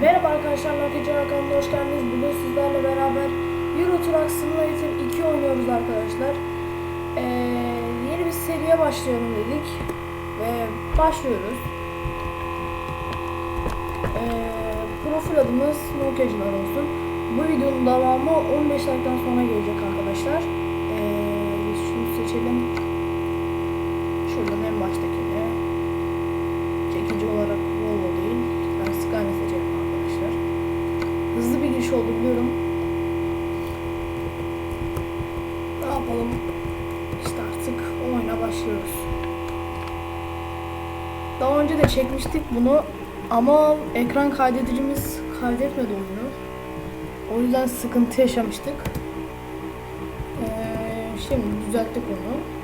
Merhaba arkadaşlar, Nakıcı Hakan'da hoş geldiniz. Bugün sizlerle beraber Euro Truck Simulator 2 oynuyoruz arkadaşlar. Ee, yeni bir seriye başlayalım dedik. Ve başlıyoruz. Ee, profil adımız Nokia'cılar olsun. Bu videonun devamı 15 dakikadan sonra gelecek arkadaşlar. Ee, şunu seçelim. Şuradan en baştakini. Oldu biliyorum. Ne yapalım? İşte artık oyuna başlıyoruz. Daha önce de çekmiştik bunu ama ekran kaydedicimiz kaydetmedi oyunu. O yüzden sıkıntı yaşamıştık. Ee, şimdi düzelttik onu.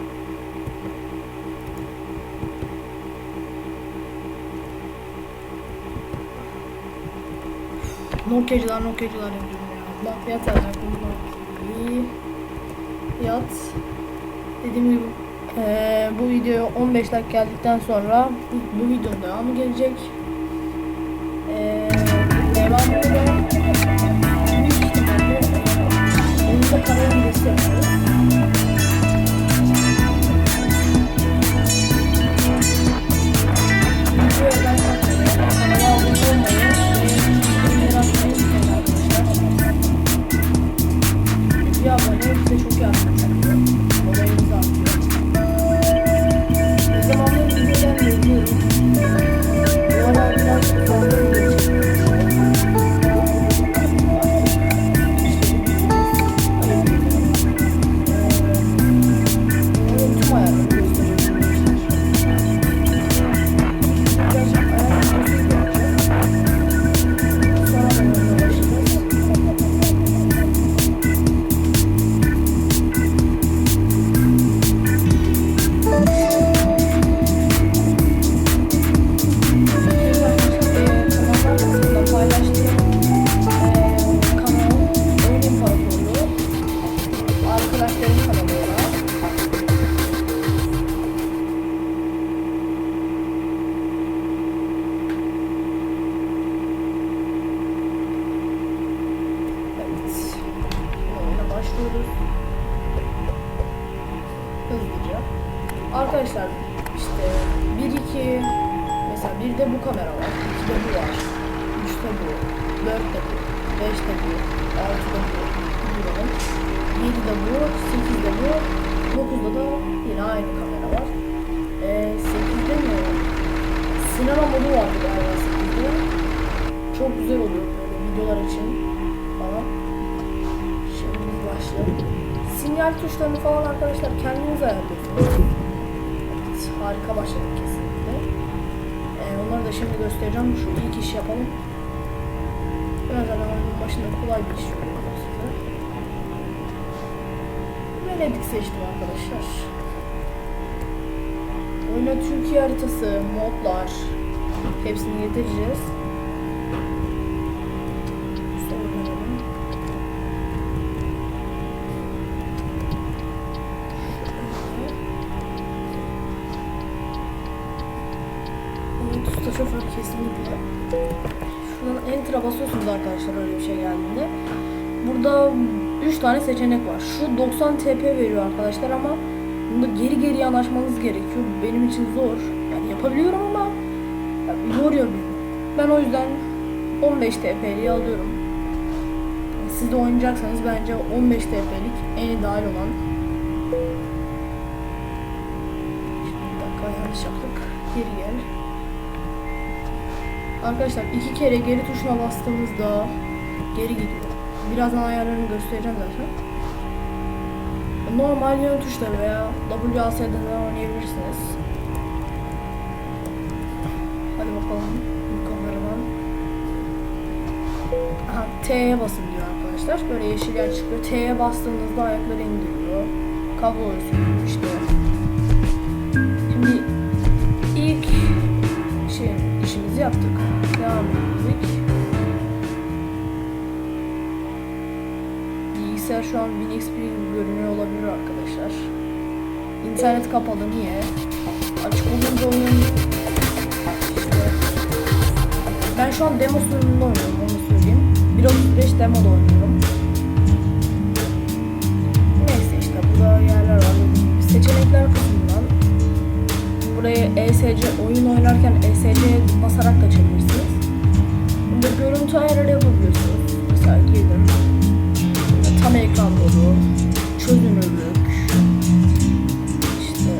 Nokia'cılar Nokia'cılar yapıyorum ya. Bak yat. İyi. Yat. Dediğim gibi eee, bu video 15 dakika geldikten sonra bu, bu videonun devamı gelecek. Eee devamında da büyük ihtimalle oyunda para öncesi yaparız. Bir abone bize çok yardımcı oluyor. Olayımızı artıyor. Ne zamandır video gelmiyor biliyorum. Bu harika başladık kesinlikle. Ee, onları da şimdi göstereceğim. Şu ilk işi yapalım. Da oyunun başında kolay bir iş yapıyorum size. Venedik seçtim arkadaşlar. Oyuna Türkiye haritası, modlar hepsini getireceğiz. Seçenek var. Şu 90 TP veriyor arkadaşlar ama bunda geri geri yanaşmanız gerekiyor. Benim için zor. Yani yapabiliyorum ama yoruyor beni. Ben o yüzden 15 TP'liyi alıyorum. Siz de oynayacaksanız bence 15 TP'lik en ideal olan. Şimdi bir dakika yanlış yaptık. Geri gel. Arkadaşlar iki kere geri tuşuna bastığımızda geri gidiyor. Birazdan ayarlarını göstereceğim zaten. Normal yön tuşları veya WASD'den oynayabilirsiniz. Hadi bakalım bu kameradan. Aha, T'ye basın diyor arkadaşlar. Böyle yeşil yer çıkıyor. T'ye bastığınızda ayakları indiriyor. Kabloyu sürüyor işte. Şimdi ilk şey işimizi yaptık. Devam ettik. Bilgisayar şu an Winx bir gibi görünüyor olabilir arkadaşlar. İnternet kapalı niye? Açık olunca oyun Ben şu an demo sürümünde oynuyorum onu söyleyeyim. 1.35 demoda oynuyorum. Neyse işte burada yerler var. Seçenekler kısmından burayı ESC oyun oynarken ESC'ye basarak da açabilirsiniz. Burada görüntü ayarları yapabiliyorsunuz. Mesela girdim. Tam ekran dolu, çözünürlük, işte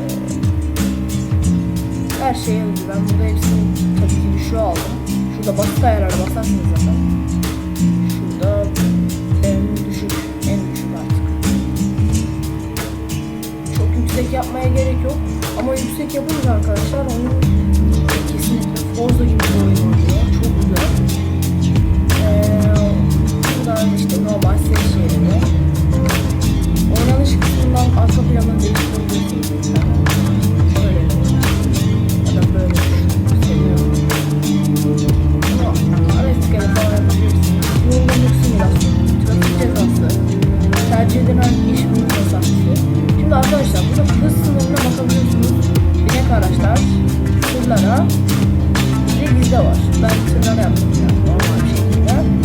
her şey yazıyor. Ben burada hepsini tabii ki düşüğe aldım. Şurada basit ayarlara basarsınız zaten. Şurada en düşük, en düşük artık. Çok yüksek yapmaya gerek yok. Ama yüksek yapınca arkadaşlar oyun kesinlikle Forza gibi bir oyun işte normal ses şeyleri. Oynanış kısmından arka planı. Yani Böyle. Ya da böyle seviyorum. Ama rastgele falan yapabilirsiniz. Yorgunluk simülasyonu, trafik cezası, tercih edilen iş bulma mesafesi. Şimdi arkadaşlar burada hız sınırına bakabiliyorsunuz. Binek araçlar, tırlara, bir de bizde var. Ben tırlara yaptım yani normal bir şekilde.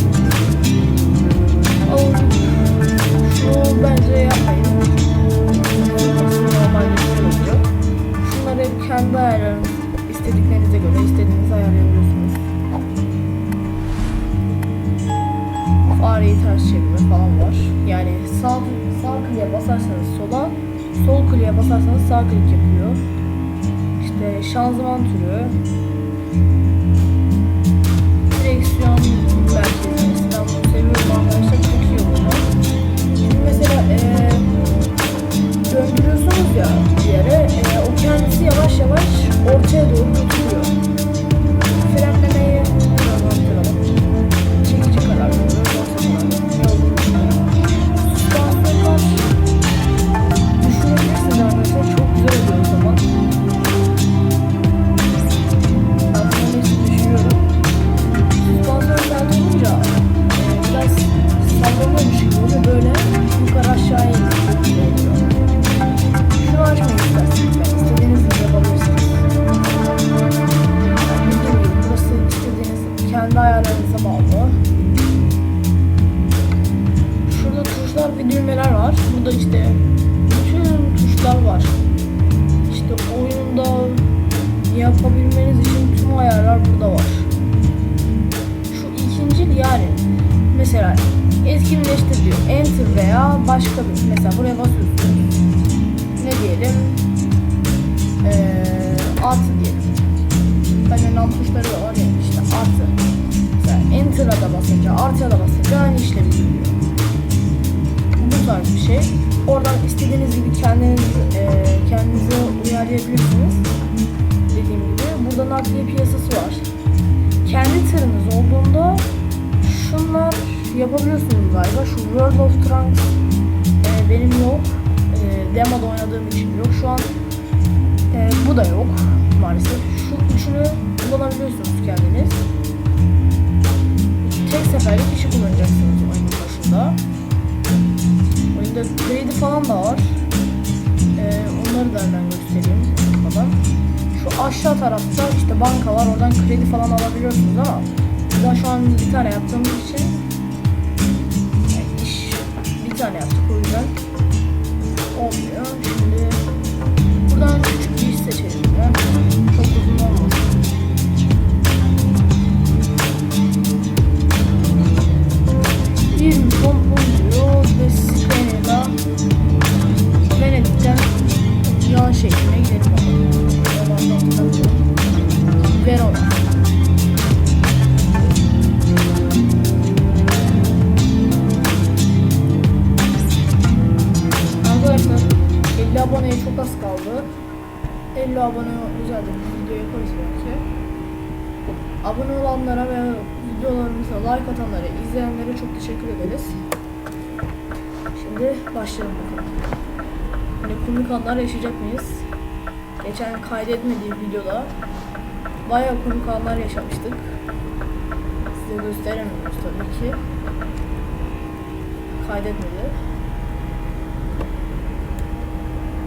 Sağ klik yapıyor. İşte şanzıman türü, göstereyim unutmadan. Şu aşağı tarafta işte banka var. Oradan kredi falan alabiliyorsunuz ama ben şu an bir tane yaptığımız için iş bir tane yaptık o yüzden olmuyor. Şimdi buradan küçük bir iş seçelim ya. Aboneye çok az kaldı. 50 abone bir video yaparız belki. Abone olanlara ve videolarımıza like atanlara, izleyenlere çok teşekkür ederiz. Şimdi başlayalım bakalım. Hani komik anlar yaşayacak mıyız? Geçen kaydetmediğim videoda bayağı komik anlar yaşamıştık. Size gösteremiyoruz tabii ki. Kaydetmedi.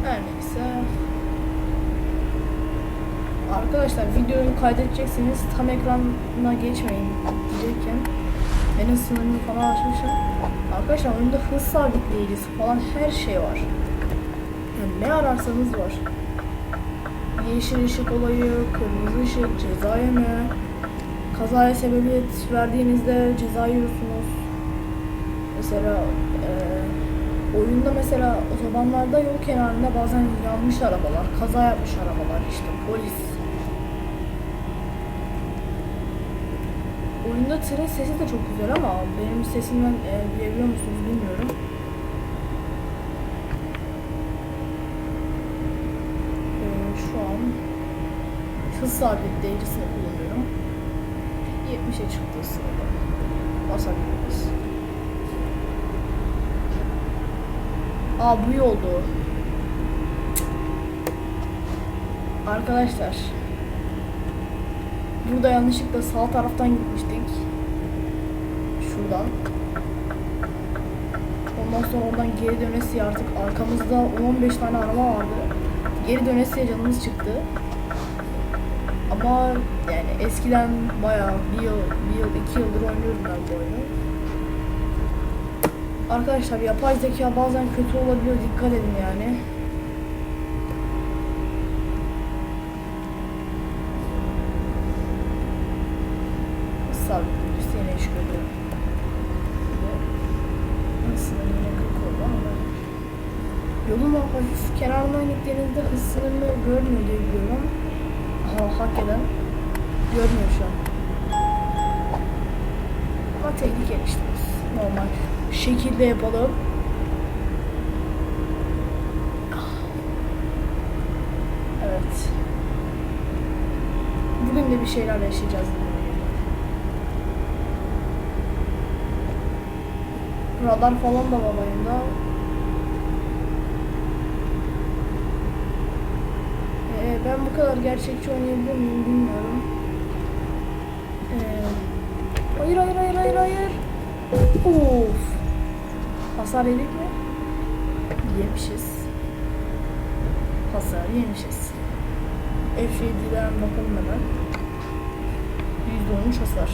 Her neyse. Arkadaşlar videoyu kaydedeceksiniz tam ekranına geçmeyin diyecekken benim sınırını falan açmışım. Arkadaşlar oyunda hız sabitleyicisi falan her şey var. Yani ne ararsanız var. Yeşil ışık olayı, kırmızı ışık, ceza yeme, kazaya sebebiyet verdiğinizde ceza yiyorsunuz. Mesela eee, oyunda mesela otobanlarda yol kenarında bazen yanmış arabalar, kaza yapmış arabalar, işte polis. Oyunda tren sesi de çok güzel ama benim sesimden e, duyabiliyor musunuz bilmiyorum. E, şu an hız sabitleyicisini kullanıyorum. 70'e çıktı sırada. Basabiliriz. Aa bu yoldu. Arkadaşlar. Burada yanlışlıkla sağ taraftan gitmiştik. Şuradan. Ondan sonra oradan geri dönesiye artık arkamızda 10-15 tane araba vardı. Geri dönesiye canımız çıktı. Ama yani eskiden bayağı bir yıl, bir yıl, iki yıldır oynuyorum ben bu oyunu. Arkadaşlar yapay zeka bazen kötü olabiliyor dikkat edin yani. Sabit sene iş görüyor. Aslında yine 40 oldu ama Yolun hafif kenarından gittiğinizde hız sınırını görmüyor diye biliyorum. Ama hakikaten görmüyor şu an. Ama tehlikeli işte. Normal şekilde yapalım. Evet. Bugün de bir şeyler yaşayacağız. Radar falan da var oyunda. Ee, ben bu kadar gerçekçi oynayabilir miyim bilmiyorum. Ee, hayır hayır hayır hayır hayır. Of. Hasar yedik mi? Yemişiz. Hasar yemişiz. F7'den bakalım hemen. %13 hasar.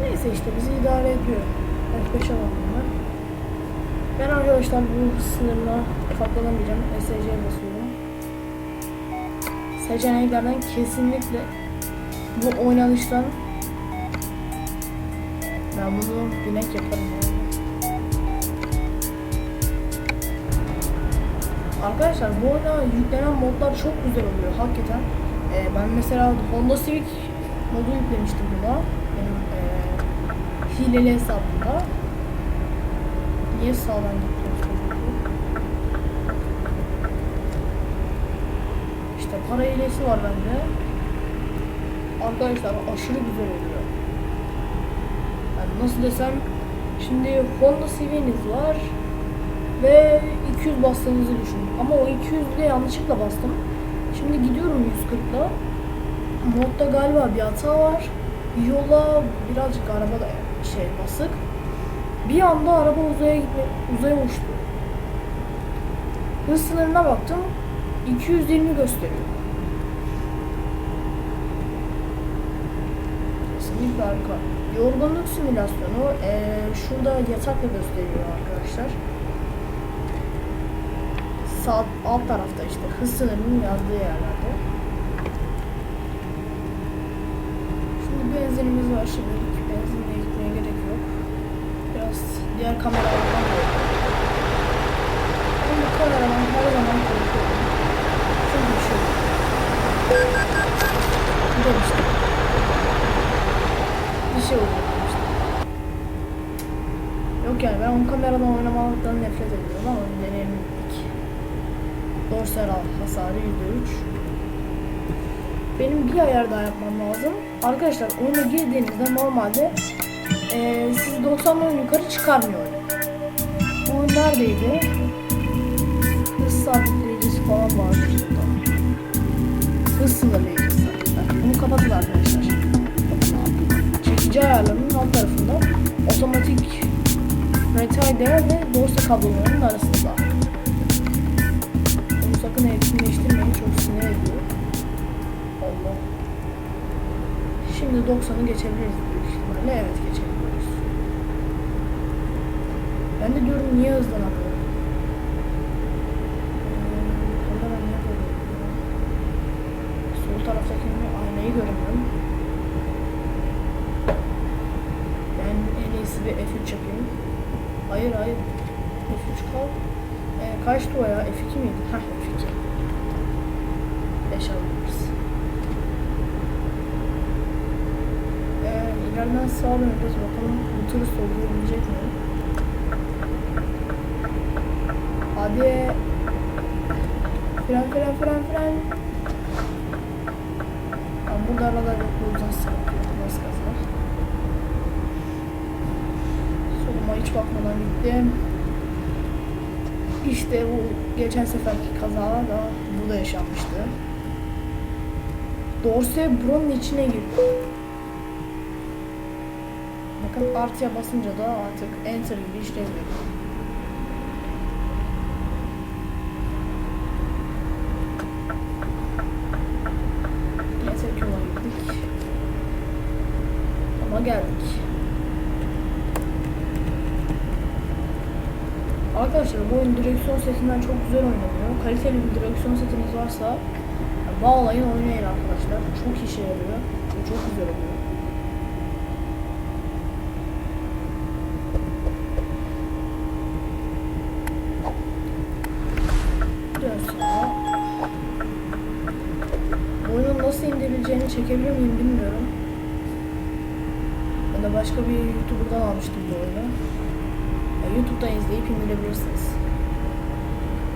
Neyse işte bizi idare ediyor. F5 alalım ben. Arkadaşlar bu sınırına katlanamayacağım. SC'ye basıyorum. Seçeneklerden kesinlikle bu oynanıştan ben bunu binek yaparım. Arkadaşlar bu oyuna yüklenen modlar çok güzel oluyor hakikaten. Ee, ben mesela Honda Civic modu yüklemiştim buna. Benim ee, hileli hesabımda. Niye sağdan gidiyoruz? İşte para hilesi var bende. Arkadaşlar aşırı güzel oluyor. Nasıl desem şimdi Honda Civic'iniz var ve 200 bastığınızı düşünün. Ama o 200'de yanlışlıkla bastım. Şimdi gidiyorum 140'la. Modda galiba bir hata var. Yola birazcık araba da şey basık. Bir anda araba uzaya gitme, uzaya uçtu. Hız sınırına baktım. 220 gösteriyor. Kesinlikle harika. Yorgunluk simülasyonu eee, şurada yatakla gösteriyor arkadaşlar. Sağ alt tarafta işte hız sınırının yazdığı yerlerde. Şimdi benzinimiz var şimdilik. Benzinle gitmeye gerek yok. Biraz diğer kameralardan da Ben bu kameradan her zaman korkuyorum. Çünkü şu. Demiştim. Bir şey olacak demiştim. Yok yani ben o kameradan oynamaktan nefret ediyorum ama deneyelim dedik. Dorsal hasarı %3. Benim bir ayar daha yapmam lazım. Arkadaşlar oyuna girdiğinizde normalde eee siz 90'dan yukarı çıkarmıyor. Bu oyun neredeydi? Hız sabitleyicisi falan vardı burada. Hız sınırlayıcısı. Bunu kapatın arkadaşlar ikinci ayarlarının alt tarafında otomatik metal değer ve borsa kablolarının arasında. Bunu sakın etkinleştirmeyin çok sinir ediyor. Allah. Şimdi 90'ı geçebiliriz büyük ihtimalle. Evet geçebiliriz. Ben de diyorum niye hızlanamıyorum? Döneceğiz. Bakalım bu tır sollayabilecek mi? Hadi. Fren fren fren fren. Ama burada. Sıkıntı yok. Nasıl kazar? Soluma hiç bakmadan gittim. İşte bu geçen seferki kaza da burada yaşanmıştı. Dorse buranın içine girdi. Bakın artıya basınca da artık enter gibi yola gittik. Ama geldik. Arkadaşlar bu oyun direksiyon setinden çok güzel oynanıyor. Kaliteli bir direksiyon setiniz varsa bağlayın oynayın arkadaşlar. Çok işe yarıyor. Çok güzel oluyor. Dön sağa. Bu Oyunun nasıl indirileceğini çekebilir miyim bilmiyorum. Ben de başka bir YouTuber'dan almıştım bu oyunu. Ya YouTube'dan izleyip indirebilirsiniz.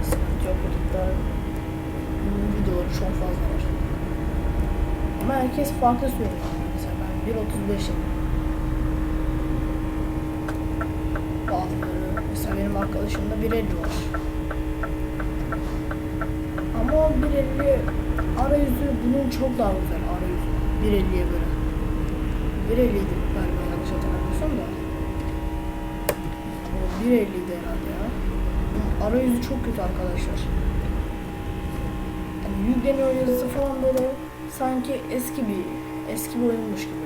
Sıkıntı yok YouTube'da. Bunun videoları çok fazla var. Ama herkes farklı söylüyor. Mesela ben 1.35'im. Bazıları, mesela benim arkadaşımda 1.50 var. Ama o 1.50 arayüzü bunun çok daha güzel. 1.50'ye göre. 1.50'ydi galiba yanlış hatırlamıyorsam da. O 1.50'ydi herhalde ya. Arayüzü çok kötü arkadaşlar. Yani yükleniyor yazısı falan böyle sanki eski bir eski bir oyunmuş gibi.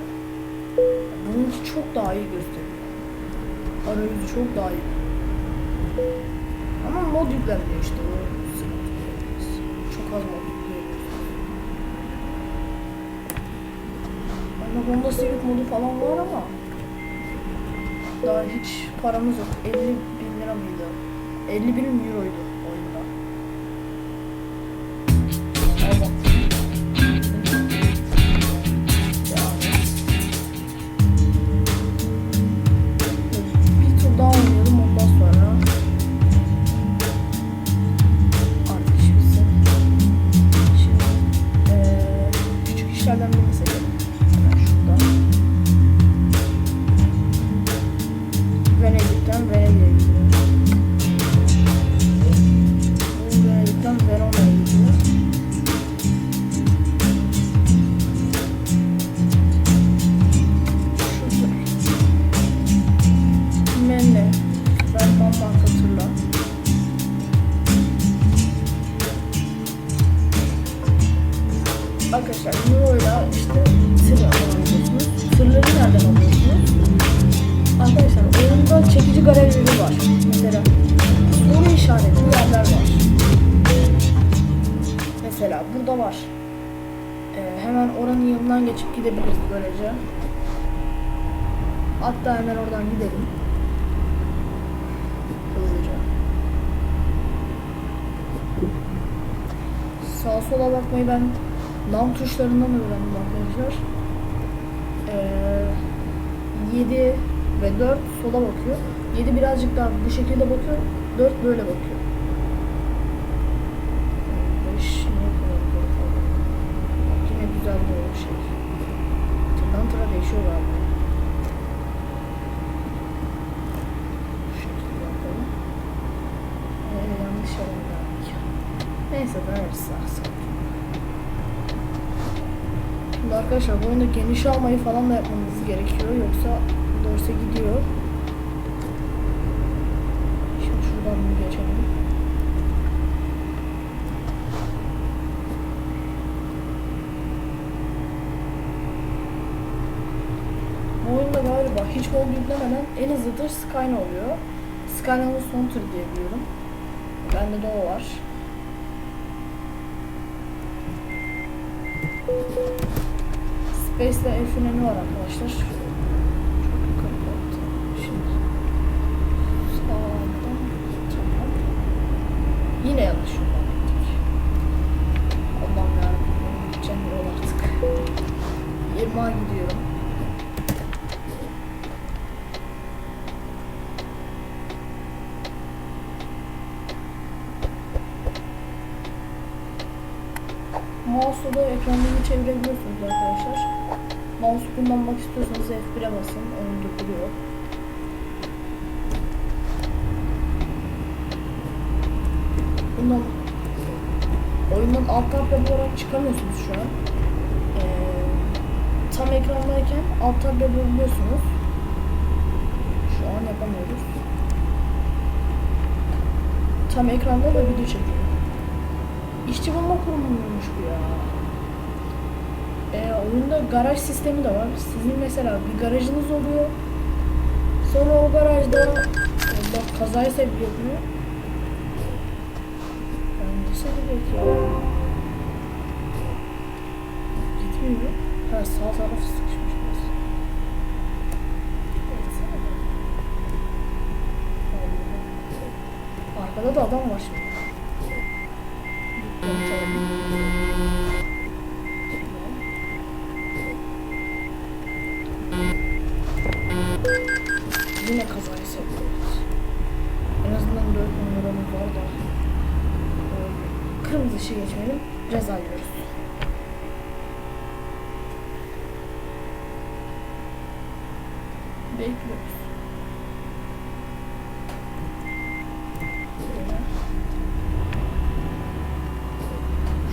Bununki çok daha iyi gösteriyor. Arayüzü çok daha iyi. Ama mod yüklenmiyor işte o sıkıntı. Çok az mod yükleniyor. Honda Civic modu falan var ama daha hiç paramız yok. 50 bin lira mıydı? 50 bin euroydu yanından geçip gidebiliriz böylece. Hatta hemen oradan gidelim. Hızlıca. Sağa sola bakmayı ben nam tuşlarından öğrendim arkadaşlar. Ee, 7 ve 4 sola bakıyor. 7 birazcık daha bu şekilde bakıyor. 4 böyle bakıyor. 5 niye kadar böyle kaldı? Bak Yine güzel bir şey. Tırdan tıra değişiyor galiba. Bu şekilde yapalım. Ee, yanlış alan verdik. Neyse döneriz sağ sıkıntı yok. Şimdi arkadaşlar bu oyunda geniş almayı falan da yapmamız gerekiyor yoksa dorse gidiyor. Şimdi şuradan bir geçelim. oyunda galiba hiç mod yüklemeden en hızlı tır Skyna oluyor. Skyna'nın son tır diye biliyorum. Bende de o var. Space'de el freni var arkadaşlar. Çok yukarı kalktı. Şimdi sağdan tamam. Yine yanlış yoldan gittik. Allah'ım yarabbim benim gideceğim yol artık. 20'a gidiyorum. Mouse'la da ekranını çevirebiliyorsunuz arkadaşlar. Mouse kullanmak istiyorsanız F1'e basın. Onu durduruyor. Bundan oyundan alt tab yaparak çıkamıyorsunuz şu an. Ee, tam ekrandayken alt tab yapabiliyorsunuz. Şu an yapamıyoruz. Tam ekranda da video çekiyor. İşçi bulma kurumuymuş bu ya. Oyunda garaj sistemi de var. Sizin mesela bir garajınız oluyor. Sonra o garajda Allah kazaya sebep yapıyor. Ben de sebep ya. Gitmiyor. Ha sağ taraf sıkışmış. Arkada da adam var şimdi. Yine kazayı seviyoruz. En azından 4 numaramız var da. e, Kırmızı ışığı geçmeyelim. Ceza yiyoruz. Bekliyoruz.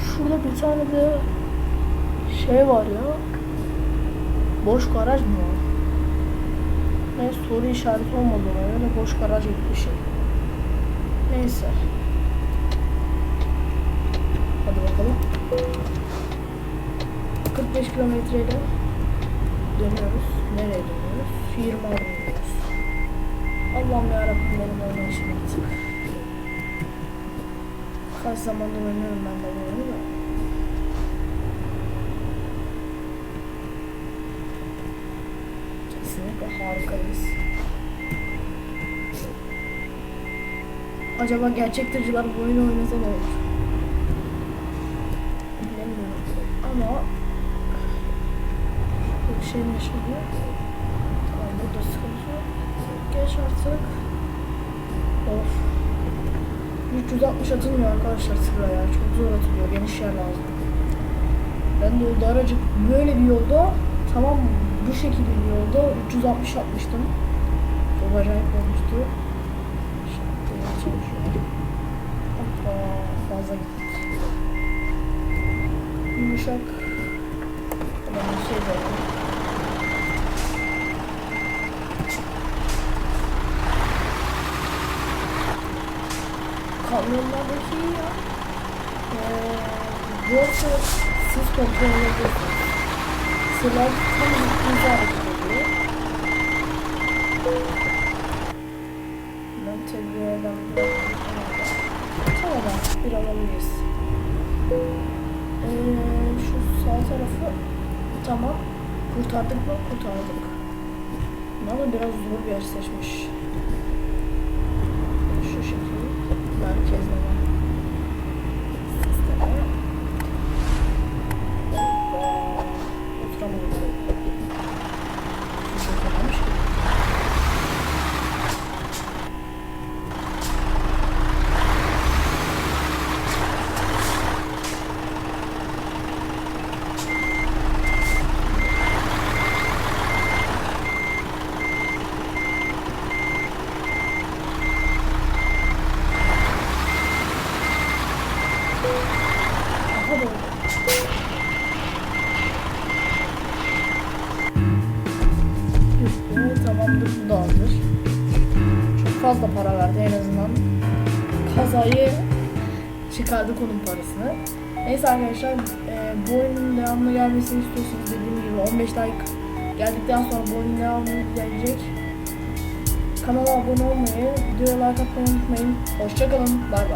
Şurada bir tane de şey var ya. Boş garaj mı var? Ne soru işareti olmadı öyle boş garaj gibi bir şey. Neyse. Hadi bakalım. 45 kilometreyle dönüyoruz. Nereye dönüyoruz? Firma dönüyoruz. Allah'ım yarabbim benim oynayışım artık. Kaç zamandır oynuyorum ben de bu da. Kesinlikle harikayız. Acaba gerçek tırcılar bu oyunu oynasa ne olur? Bilemiyorum. Ama bir şey yaşanıyor. Tamam burada sıkıntı yok. Geç artık. Of. 360 atılmıyor arkadaşlar tırla ya. Çok zor atılıyor. Geniş yer lazım. Ben de o daracık böyle bir yolda tamam bu şekilde bir yolda 360 atmıştım. Çok acayip olmuştu. Şimdi çalışıyor. Hoppa fazla gittik. Yumuşak. Ben bir şey böyle. Kamyonlardaki ya. Ee, yoksa siz kontrol edebilirsiniz. Sılar tam üstünüze hareket ediyor. Ben tabii adam Tamam bir alabiliriz. Ee, şu sağ tarafı tamam. Kurtardık mı? Kurtardık. Ama biraz zor bir yer seçmiş. Gelmesini istiyorsanız dediğim gibi 15 like geldikten sonra bu oyun devamı gelecek. Kanala abone olmayı, videoya like atmayı unutmayın. Hoşçakalın. Bay bay.